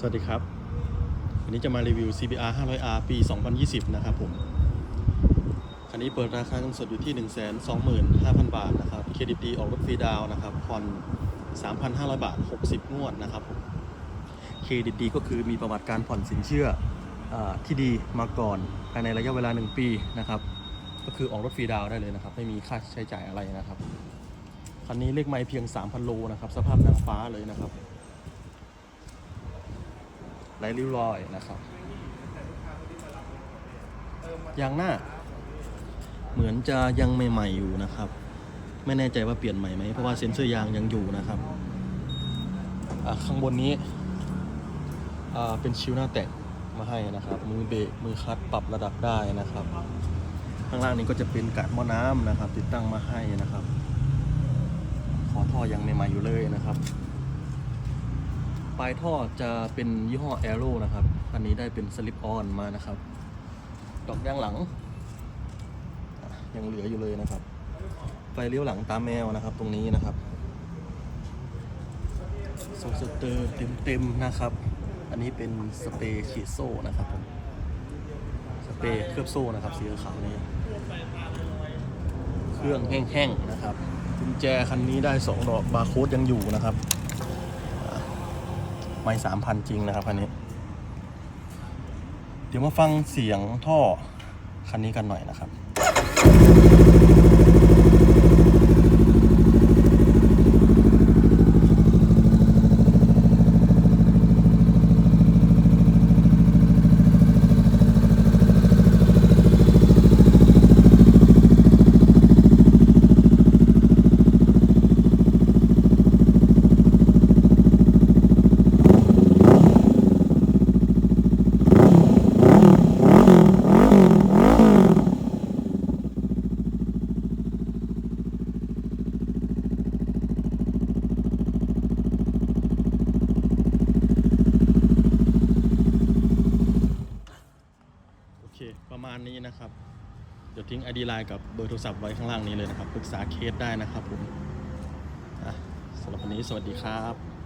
สวัสดีครับ วันนี้จะมารีวิว CBR 500R ปี 2020 นะครับผม คันนี้เปิดราคาเงินสดอยู่ที่ 125,000 บาทนะครับ เครดิตดีออกรถฟรีดาวนะครับผ่อน3,500 บาท 60 งวดนะครับผม เครดิตดีก็คือมีประวัติการผ่อนสินเชื่ออที่ดีมาก่อนภายในระยะเวลา 1 ปีนะครับ ก็คือออกรถฟรีดาวได้เลยนะครับ ไม่มีค่าใช้จ่ายอะไรนะครับ คันนี้เลขไม่เพียง 3,000 โลนะครับ สภาพนางฟ้าเลยนะครับ ไร้ริ้วรอยนะครับยางหน้า เหมือนจะยังใหม่ๆอยู่นะครับ ไม่แน่ใจว่าเปลี่ยนใหม่ไหมเพราะว่าเซ็นเซอร์ยางยังอยู่นะครับอะข้างบนนี้อ่าเป็นชิวหน้าแตกมาให้นะครับ มือเบรกมือคลัตช์ปรับระดับได้นะครับ ข้างล่างนี้ก็จะเป็นกาดหม้อน้ำนะครับ ติดตั้งมาให้นะครับ ขอท่อยังใหม่ๆอยู่เลยนะครับ ปลายท่อจะเป็นยี่ห้อ Aero นะครับ อันนี้ได้เป็นสลิปออนมานะครับ ดอกยางหลัง ยังเหลืออยู่เลยนะครับ ไฟเลี้ยวหลังตามแมวนะครับ ตรงนี้นะครับโซสเตอร์เต็มๆนะครับ อันนี้เป็นสเปรย์ฉีดโซ่นะครับผม สเปรย์เคลือบโซ่นะครับสีขาวนี้ เครื่องแห้งๆนะครับกุญแจคันนี้ได้สองดอกบาร์โค้ดยังอยู่นะครับ ไม่สามพันจริงนะครับคันนี้ เดี๋ยวมาฟังเสียงท่อคันนี้กันหน่อยนะครับ มาณนี้นะครับเดี๋ยวทิ้งไอดีไลน์กับเบอร์โทรศัพท์ไว้ข้างล่างนี้เลยนะครับปรึกษาเคสได้นะครับผมสำหรับวันนี้สวัสดีครับ